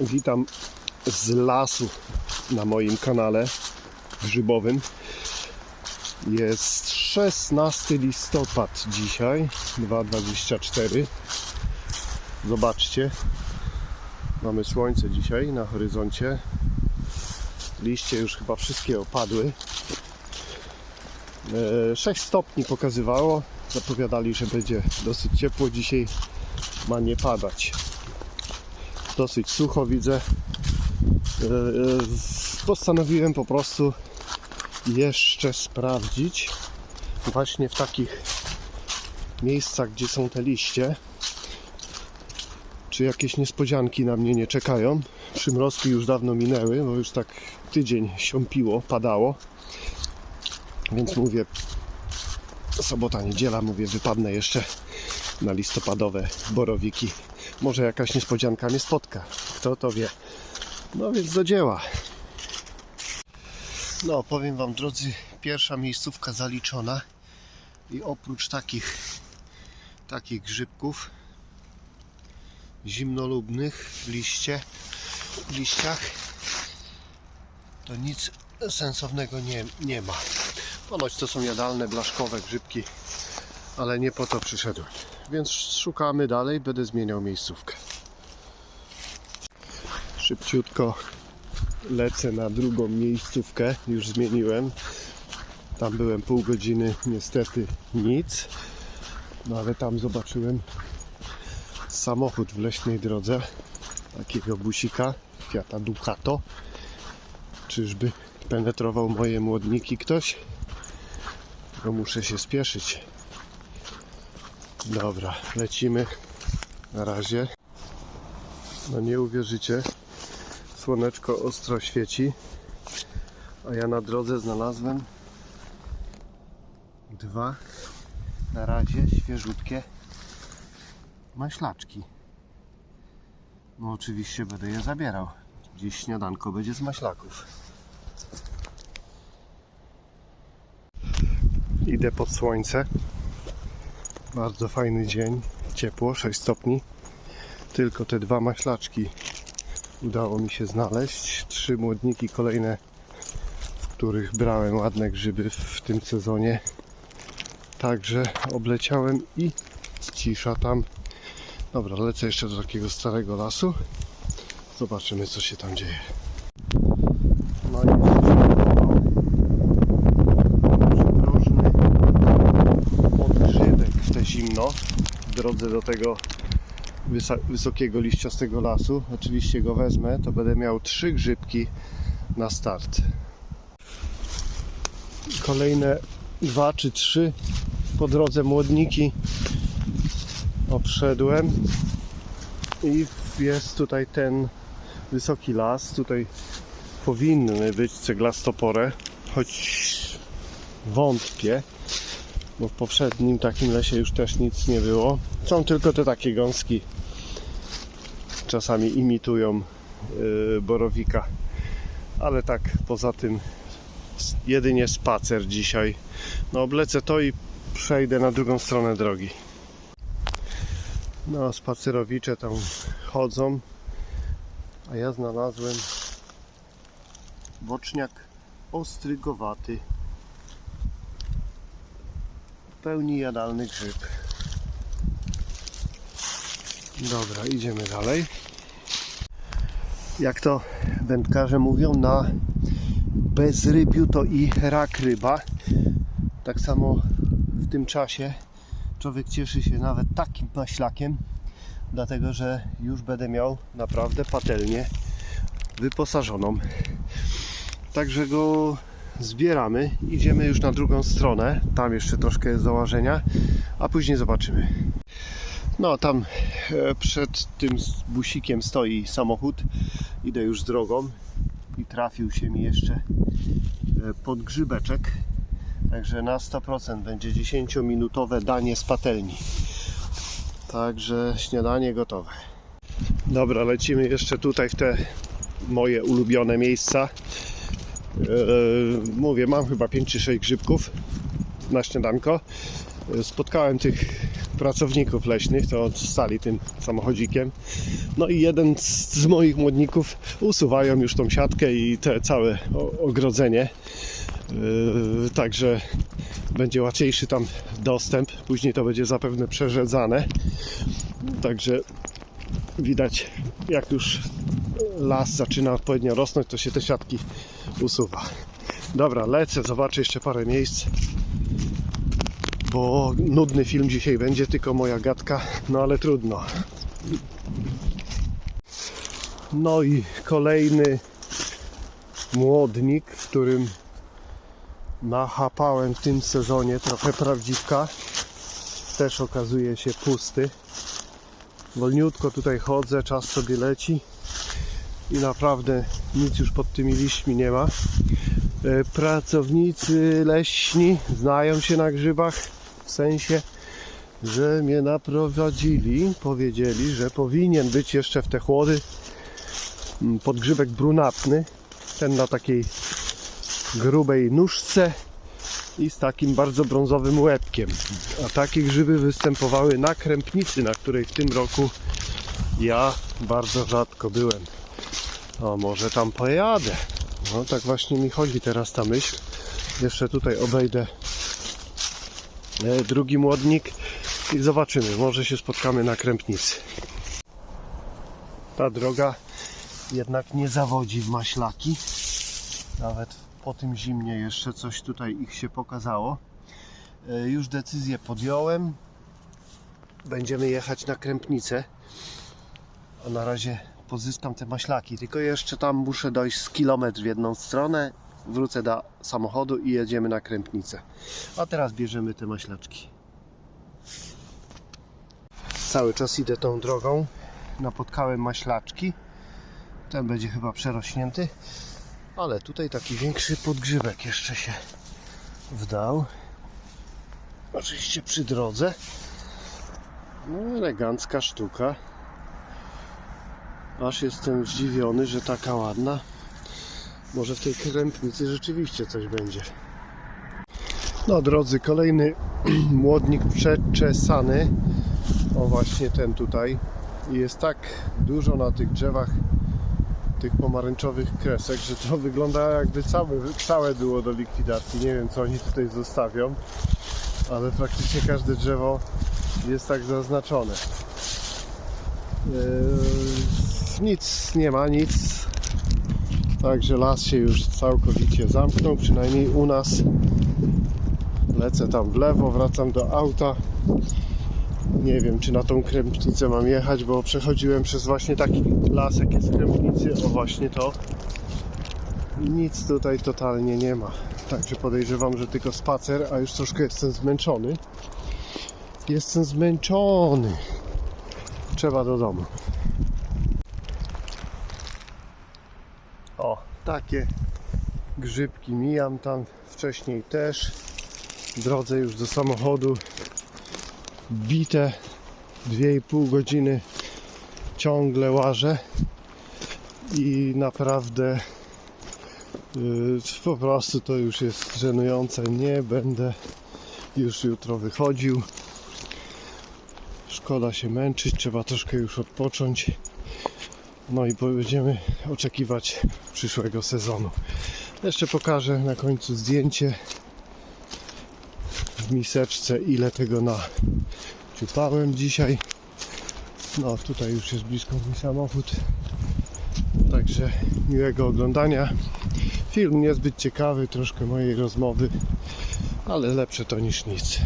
Witam z lasu na moim kanale grzybowym. Jest 16 listopad dzisiaj, 2.24. Zobaczcie, mamy słońce dzisiaj na horyzoncie. Liście już chyba wszystkie opadły. E, 6 stopni pokazywało. Zapowiadali, że będzie dosyć ciepło. Dzisiaj ma nie padać. Dosyć sucho widzę. E, e, Postanowiłem po prostu jeszcze sprawdzić właśnie w takich miejscach, gdzie są te liście, czy jakieś niespodzianki na mnie nie czekają. Przymrozki już dawno minęły, bo już tak tydzień siąpiło, padało. Więc mówię, sobota, niedziela, mówię, wypadnę jeszcze na listopadowe borowiki. Może jakaś niespodzianka mnie spotka. Kto to wie. No więc do dzieła. No, powiem Wam, drodzy, pierwsza miejscówka zaliczona. I oprócz takich, takich grzybków zimnolubnych w liście, w liściach, to nic sensownego nie, nie ma. Ponoć to są jadalne, blaszkowe grzybki, ale nie po to przyszedłem. Więc szukamy dalej, będę zmieniał miejscówkę. Szybciutko lecę na drugą miejscówkę, już zmieniłem. Tam byłem pół godziny, niestety nic. No ale tam zobaczyłem samochód w leśnej drodze, takiego busika, Fiata Ducato. Czyżby penetrował moje młodniki ktoś? Bo muszę się spieszyć. Dobra, lecimy. Na razie. No nie uwierzycie. Słoneczko ostro świeci. A ja na drodze znalazłem dwa na razie świeżutkie maślaczki. No oczywiście będę je zabierał. Dziś śniadanko będzie z maślaków. Idę pod słońce. Bardzo fajny dzień, ciepło, 6 stopni. Tylko te dwa maślaczki udało mi się znaleźć. Trzy młodniki kolejne, w których brałem ładne grzyby w tym sezonie. Także obleciałem i cisza tam. Dobra, lecę jeszcze do takiego starego lasu. Zobaczymy co się tam dzieje. No i przydrożny podgrzybek w te zimno w drodze do tego wysokiego liściastego lasu. Oczywiście go wezmę, to będę miał trzy grzybki na start. Kolejne dwa czy trzy po drodze młodniki obszedłem i jest tutaj ten wysoki las. Tutaj powinny być ceglastopore, choć wątpię bo w poprzednim takim lesie już też nic nie było. Są tylko te takie gąski. Czasami imitują yy, borowika. Ale tak poza tym jedynie spacer dzisiaj. No oblecę to i przejdę na drugą stronę drogi. No spacerowicze tam chodzą. A ja znalazłem boczniak ostrygowaty pełni jadalny grzyb. Dobra, idziemy dalej. Jak to wędkarze mówią, na bezrybiu to i rak ryba. Tak samo w tym czasie człowiek cieszy się nawet takim maślakiem, dlatego że już będę miał naprawdę patelnię wyposażoną. Także go zbieramy, idziemy już na drugą stronę. Tam jeszcze troszkę jest założenia, a później zobaczymy. No, tam e, przed tym busikiem stoi samochód. Idę już drogą i trafił się mi jeszcze e, podgrzybeczek. Także na 100% będzie 10-minutowe danie z patelni. Także śniadanie gotowe. Dobra, lecimy jeszcze tutaj w te moje ulubione miejsca. Eee, mówię, mam chyba 5 czy 6 grzybków. na śniadanko. E, Spotkałem tych pracowników leśnych, co stali tym samochodzikiem. No i jeden z, moich młodników usuwają już tą siatkę i te całe ogrodzenie. Yy, Także będzie łatwiejszy tam dostęp. Później to będzie zapewne przerzedzane. Także widać, jak już las zaczyna odpowiednio rosnąć, to się te siatki usuwa. Dobra, lecę, zobaczę jeszcze parę miejsc. Bo nudny film dzisiaj będzie, tylko moja gadka, no ale trudno. No i kolejny młodnik, w którym nachapałem w tym sezonie trochę prawdziwka. Też okazuje się pusty. Wolniutko tutaj chodzę, czas sobie leci i naprawdę nic już pod tymi liśćmi nie ma. E, Pracownicy leśni znają się na grzybach w sensie, że mnie naprowadzili, powiedzieli, że powinien być jeszcze w te chłody mm, podgrzybek brunatny, ten na takiej grubej nóżce i z takim bardzo brązowym łebkiem. A takie grzyby występowały na krępnicy, na której w tym roku ja bardzo rzadko byłem. O, może tam pojadę. No tak właśnie mi chodzi teraz ta myśl. Jeszcze tutaj obejdę e, drugi młodnik i zobaczymy. Może się spotkamy na krępnicy. Ta droga jednak nie zawodzi w maślaki. Nawet po tym zimnie jeszcze coś tutaj ich się pokazało. E, Już decyzję podjąłem. Będziemy jechać na krępnicę. A na razie pozyskam te maślaki. Tylko jeszcze tam muszę dojść z kilometr w jedną stronę. Wrócę do samochodu i jedziemy na krępnicę. A teraz bierzemy te maślaczki. Cały czas idę tą drogą. Napotkałem maślaczki. Ten będzie chyba przerośnięty. Ale tutaj taki większy podgrzybek jeszcze się wdał. Oczywiście przy drodze. No, elegancka sztuka. Aż jestem zdziwiony, że taka ładna. Może w tej krępnicy rzeczywiście coś będzie. No drodzy, kolejny młodnik przeczesany. O właśnie ten tutaj. I Jest tak dużo na tych drzewach tych pomarańczowych kresek, że to wygląda jakby całe, całe było do likwidacji. Nie wiem co oni tutaj zostawią, ale praktycznie każde drzewo jest tak zaznaczone. Nic nie ma, nic. Także las się już całkowicie zamknął, przynajmniej u nas. Lecę tam w lewo, wracam do auta. Nie wiem, czy na tą krępnicę mam jechać, bo przechodziłem przez właśnie taki lasek jest krępnicy. O, właśnie to. Nic tutaj totalnie nie ma. Także podejrzewam, że tylko spacer, a już troszkę jestem zmęczony. Jestem zmęczony. Trzeba do domu. O, takie grzybki mijam tam wcześniej też. W drodze już do samochodu bite 2,5 godziny ciągle łażę i naprawdę yy, po prostu to już jest żenujące. Nie będę już jutro wychodził. Szkoda się męczyć, trzeba troszkę już odpocząć. No i będziemy oczekiwać przyszłego sezonu. Jeszcze pokażę na końcu zdjęcie w miseczce, ile tego na ciupałem dzisiaj. No tutaj już jest blisko mój samochód. Także miłego oglądania. Film niezbyt ciekawy, troszkę mojej rozmowy, ale lepsze to niż nic.